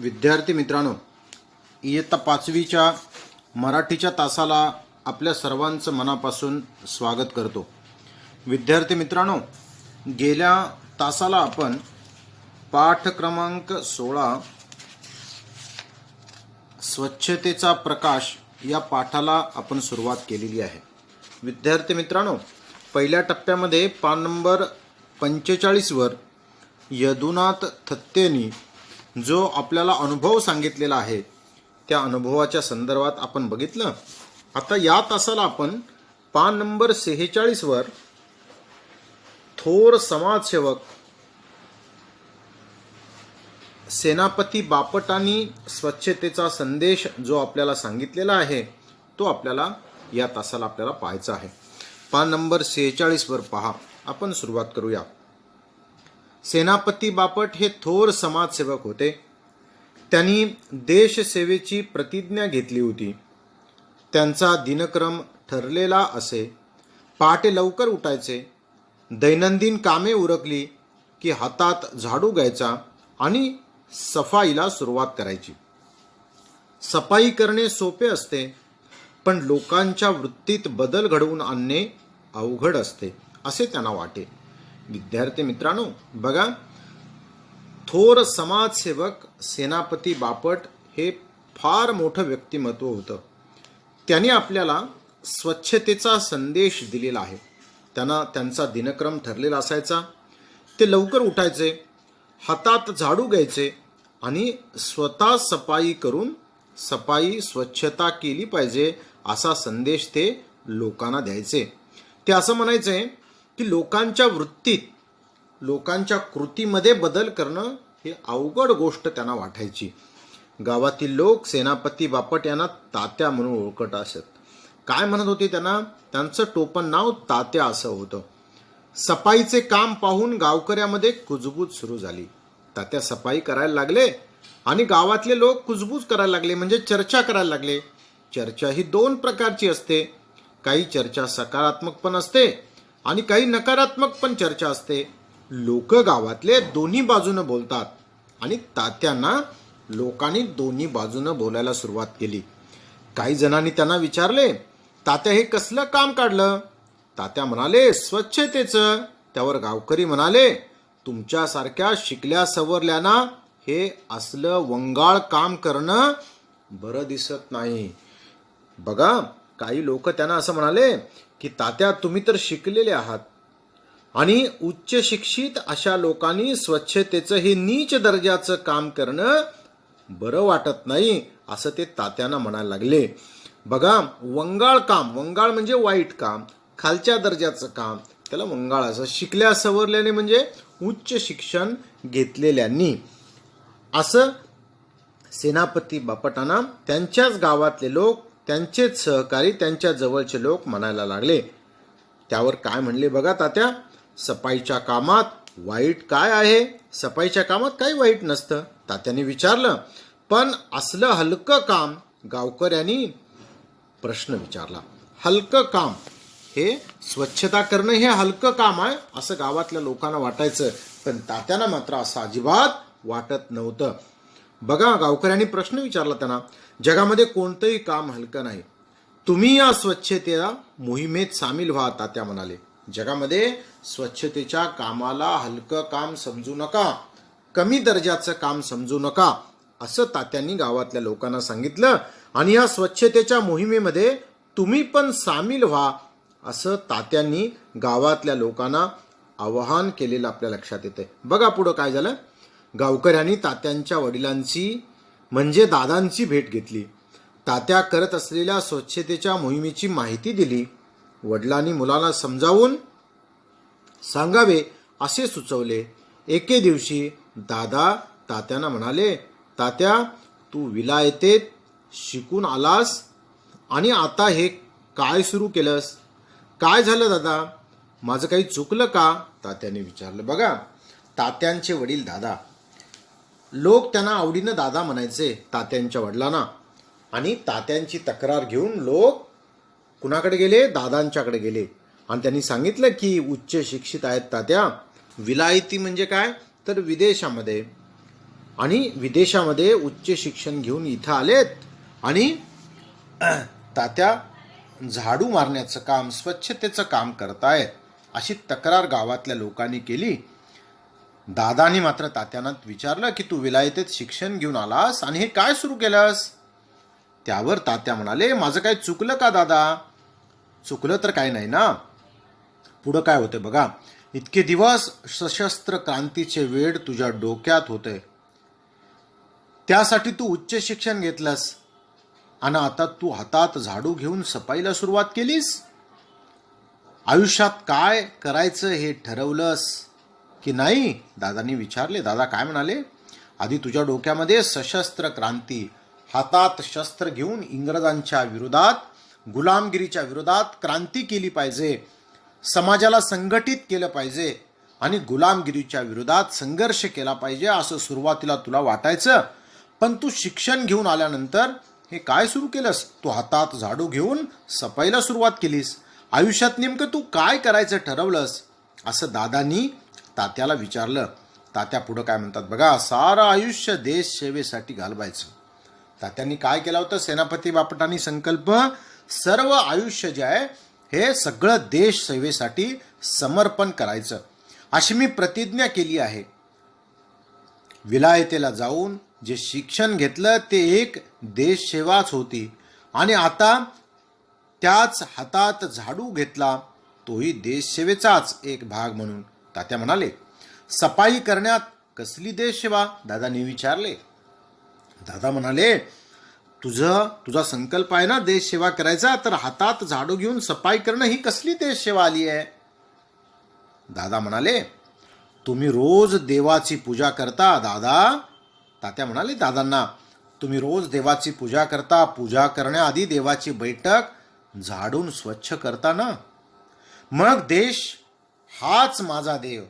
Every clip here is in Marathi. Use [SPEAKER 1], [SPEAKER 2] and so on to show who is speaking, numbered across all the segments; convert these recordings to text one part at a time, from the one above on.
[SPEAKER 1] विद्यार्थी मित्रांनो इयत्ता पाचवीच्या मराठीच्या तासाला आपल्या सर्वांचं मनापासून स्वागत करतो. विद्यार्थी मित्रांनो गेल्या तासाला आपण पाठ क्रमांक सोळा स्वच्छतेचा प्रकाश या पाठाला आपण सुरुवात केलेली आहे. विद्यार्थी मित्रांनो पहिल्या टप्प्यामध्ये पान नंबर पंचेचाळीसवर यदुनाथ थत्तेनी जो आपल्याला अनुभव सांगितलेला आहे त्या अनुभवाच्या संदर्भात आपण बघितलं. आता या तासाला आपण पान नंबर सेहेचाळीसवर थोर समाजसेवक सेनापती बापटांनी स्वच्छतेचा संदेश जो आपल्याला सांगितलेला आहे तो आपल्याला या तासाला आपल्याला पाहायचा आहे. पान नंबर सेहेचाळीसवर पहा. आपण सुरुवात करूया. सेनापती बापट हे थोर समाजसेवक होते. त्यांनी देशसेवेची प्रतिज्ञा घेतली होती. त्यांचा दिनक्रम ठरलेला असे. पहाटे लवकर उठायचे. दैनंदिन कामे उरकली की हातात झाडू घ्यायचा आणि सफाईला सुरुवात करायची. सफाई करणे सोपे असते पण लोकांच्या वृत्तीत बदल घडवून आणणे अवघड असते असे त्यांना वाटे. विद्यार्थी मित्रांनो बघा. थोर समाजसेवक सेनापती बापट हे फार मोठं व्यक्तिमत्व होतं. त्यांनी आपल्याला स्वच्छतेचा संदेश दिलेला आहे. त्यांना त्यांचा दिनक्रम ठरलेला असायचा. ते लवकर उठायचे हातात झाडू घ्यायचे आणि स्वतः सफाई करून सफाई स्वच्छता केली पाहिजे असा संदेश ते लोकांना द्यायचे. ते असं म्हणायचे की लोकांच्या वृत्तीत लोकांच्या कृतीमध्ये बदल करणं ही अवघड गोष्ट त्यांना वाटायची. गावातील लोक सेनापती बापट यांना तात्या म्हणून ओळखत असत. काय म्हणत होते त्यांना? त्यांचं टोपण नाव तात्या असं होतं. सफाईचे काम पाहून गावकऱ्यामध्ये कुजबूज सुरू झाली. तात्या सफाई करायला लागले आणि गावातले लोक कुजबूज करायला लागले म्हणजे चर्चा करायला लागले. चर्चा ही दोन प्रकारची असते. काही चर्चा सकारात्मक पण असते आणि काही नकारात्मक पण चर्चा असते. लोक गावातले दोन्ही बाजूनं बोलतात. आणि तात्यांना लोकांनी दोन्ही बाजूनं बोलायला सुरुवात केली. काही जणांनी त्यांना विचारले तात्या हे कसलं काम काढलं? तात्या म्हणाले स्वच्छतेचं. त्यावर गावकरी म्हणाले तुमच्यासारख्या शिकल्या सवरल्याना हे असलं वंगाळ काम करणं बरं दिसत नाही. बघा काही लोक त्यांना असं म्हणाले की तात्या तुम्ही तर शिकलेले आहात. आणि उच्च शिक्षित अशा लोकांनी स्वच्छतेचं हे नीच दर्जाचं काम करणं बरं वाटत नाही असं ते तात्यांना म्हणायला लागले. बघा वंगाळ काम वंगाळ म्हणजे वाईट काम खालच्या दर्जाचं काम त्याला वंगाळ असं शिकल्या सवरल्याने म्हणजे उच्च शिक्षण घेतलेल्यांनी. असं सेनापती बापटांना त्यांच्याच गावातले लोक त्यांचेच सहकारी त्यांच्या जवळचे लोक म्हणायला लागले. त्यावर काय म्हणले बघा तात्या? सफाईच्या कामात वाईट काय आहे? सफाईच्या कामात काही वाईट नसतं तात्याने विचारलं. पण असलं हलकं काम गावकऱ्यांनी प्रश्न विचारला. हलकं काम हे स्वच्छता करणं हे हलकं काम आहे असं गावातल्या लोकांना वाटायचं. पण तात्यांना मात्र असं अजिबात वाटत नव्हतं. बघा गावकऱ्यांनी प्रश्न विचारला त्यांना जगामध्ये कोणतंही काम हलकं नाही. तुम्ही या स्वच्छतेच्या मोहिमेत सामील व्हा तात्या म्हणाले. जगामध्ये स्वच्छतेच्या कामाला हलकं काम समजू नका. कमी दर्जाचं काम समजू नका असं तात्यांनी गावातल्या लोकांना सांगितलं. आणि या स्वच्छतेच्या मोहिमेमध्ये तुम्ही पण सामील व्हा असं तात्यांनी गावातल्या लोकांना आवाहन केलेलं आपल्या लक्षात येते बघा पुढं काय झालं. गावकऱ्यांनी तात्यांच्या वडिलांची म्हणजे दादांची भेट घेतली. तात्या करत असलेल्या स्वच्छतेच्या मोहिमेची माहिती दिली. वडिलांनी मुलाला समजावून सांगावे असे सुचवले. एके दिवशी दादा तात्यांना म्हणाले तात्या तू विलायतेत शिकून आलास आणि आता हे काय सुरू केलंस? काय झालं दादा? माझं काही चुकलं का? तात्याने विचारलं बघा तात्यांचे वडील दादा लोक त्यांना आवडीनं दादा म्हणायचे तात्यांच्या वडिलांना. आणि तात्यांची तक्रार घेऊन लोक कुणाकडे गेले? दादांच्याकडे गेले. आणि त्यांनी सांगितलं की उच्च शिक्षित आहेत तात्या. विलायती म्हणजे काय? तर विदेशामध्ये. आणि विदेशामध्ये उच्च शिक्षण घेऊन इथं आलेत. आणि तात्या झाडू मारण्याचं काम स्वच्छतेचं काम करतायत. अशी तक्रार गावातल्या लोकांनी केली. दादानी मात्र तात्यांना विचारलं की तू विलायतेत शिक्षण घेऊन आलास आणि हे काय सुरू केलंस? त्यावर तात्या म्हणाले माझं काय चुकलं का दादा? चुकलं तर काय नाही ना. पुढं काय होतं बघा इतके दिवस सशस्त्र क्रांतीचे वेळ तुझ्या डोक्यात होते. त्यासाठी तू उच्च शिक्षण घेतलंस. आणि आता तू हातात झाडू घेऊन सफाईला सुरुवात केलीस? आयुष्यात काय करायचं हे ठरवलंस? की नाही दादांनी विचारले दादा काय म्हणाले? आधी तुझ्या डोक्यामध्ये सशस्त्र क्रांती हातात शस्त्र घेऊन इंग्रजांच्या विरोधात गुलामगिरीच्या विरोधात क्रांती केली पाहिजे समाजाला संघटित केलं पाहिजे आणि गुलामगिरीच्या विरोधात संघर्ष केला पाहिजे असं सुरुवातीला तुला वाटायचं. पण तू शिक्षण घेऊन आल्यानंतर हे काय सुरू केलंस? तू हातात झाडू घेऊन सफाईला सुरुवात केलीस. आयुष्यात नेमकं तू काय करायचं ठरवलंस? असं दादांनी तात्याला विचारलं तात्या पुढं काय म्हणतात बघा सारं आयुष्य देश सेवेसाठी घालवायचं. तात्यांनी काय केलं होतं? सेनापती बापटांनी संकल्प सर्व आयुष्य जे आहे हे सगळं देश सेवेसाठी समर्पण करायचं. अशी मी प्रतिज्ञा केली आहे. विलायतेला जाऊन जे शिक्षण घेतलं ते एक देशसेवाच होती. आणि आता त्याच हातात झाडू घेतला तोही देशसेवेचाच एक भाग म्हणून. तात्या म्हणाले सफाई करण्यात कसली देश सेवा? दादांनी विचारले. दादा म्हणाले तुझं तुझा संकल्प आहे ना देश सेवा करायचा तर हातात झाडू घेऊन सफाई करणं ही कसली देश सेवा आली आहे? दादा म्हणाले तुम्ही रोज देवाची पूजा करता दादा. तात्या म्हणाले दादांना तुम्ही रोज देवाची पूजा करता पूजा करण्याआधी देवाची बैठक झाडून स्वच्छ करता ना. मग देश हाच माझा देव.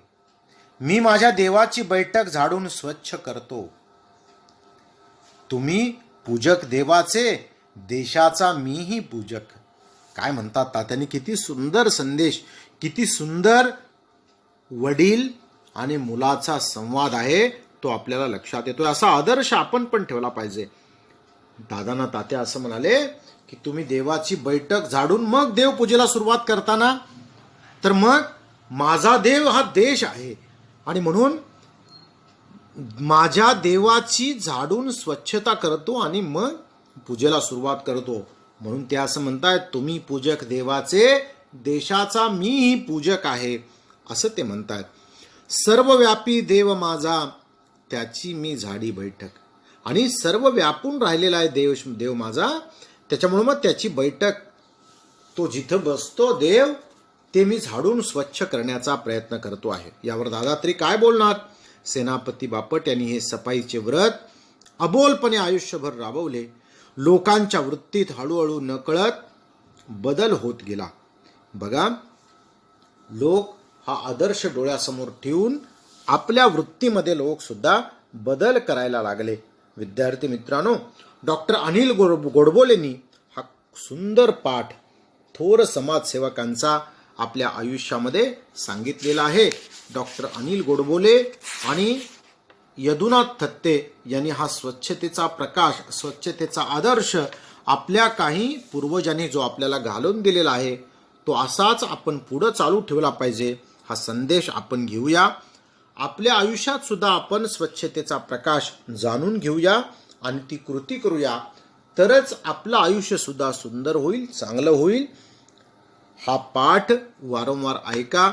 [SPEAKER 1] मी माझ्या देवाची बैठक झाडून स्वच्छ करतो. तुम्ही पूजक देवाचे देशाचा मीही पूजक. काय म्हणतात तात्याने? किती सुंदर संदेश किती सुंदर वडील आणि मुलाचा संवाद आहे तो आपल्याला लक्षात येतो असा आदर्श आपण पण ठेवला पाहिजे. दादांना तात्या असं म्हणाले की तुम्ही देवाची बैठक झाडून मग देवपूजेला सुरुवात करताना तर मग माझा देव हा देश आहे. आणि म्हणून माझ्या देवाची झाडून स्वच्छता करतो आणि मग पूजेला सुरुवात करतो. म्हणून ते असं म्हणतायत तुम्ही पूजक देवाचे देशाचा मीही पूजक आहे. असं ते म्हणतायत. सर्वव्यापी देव माझा त्याची मी झाडी बैठक. आणि सर्व व्यापून राहिलेला आहे देव देव माझा त्याच्यामुळं मग त्याची बैठक तो जिथं बसतो देव ते मी झाडून स्वच्छ करण्याचा प्रयत्न करतो आहे. यावर दादा तरी काय बोलणार? सेनापती बापट यांनी हे सफाईचे व्रत अबोलपणे आयुष्यभर राबवले. लोकांच्या वृत्तीत हळूहळू नकळत बदल होत गेला. बघा लोक हा आदर्श डोळ्यासमोर ठेवून आपल्या वृत्तीमध्ये लोकसुद्धा बदल करायला लागले. विद्यार्थी मित्रांनो डॉक्टर अनिल गोड गोडबोलेंनी हा सुंदर पाठ थोर समाजसेवकांचा आपल्या आयुष्यामध्ये सांगितलेलं आहे. डॉक्टर अनिल गोडबोले आणि यदुनाथ थत्ते यांनी हा स्वच्छतेचा प्रकाश स्वच्छतेचा आदर्श आपल्या काही पूर्वजांनी जो आपल्याला घालून दिलेला आहे तो असाच आपण पुढं चालू ठेवला पाहिजे हा संदेश आपण घेऊया. आपल्या आयुष्यात सुद्धा आपण स्वच्छतेचा प्रकाश जाणून घेऊया आणि ती कृती करूया. तरच आपलं आयुष्यसुद्धा सुंदर होईल चांगलं होईल. हा पाठ वारंवार ऐका.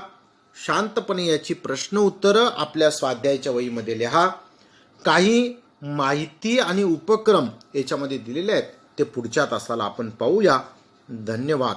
[SPEAKER 1] शांतपणे याची प्रश्न उत्तरं आपल्या स्वाध्यायाच्या वहीमध्ये लिहा. काही माहिती आणि उपक्रम याच्यामध्ये दिलेले आहेत. ते पुढच्या तासाला आपण पाहूया. धन्यवाद.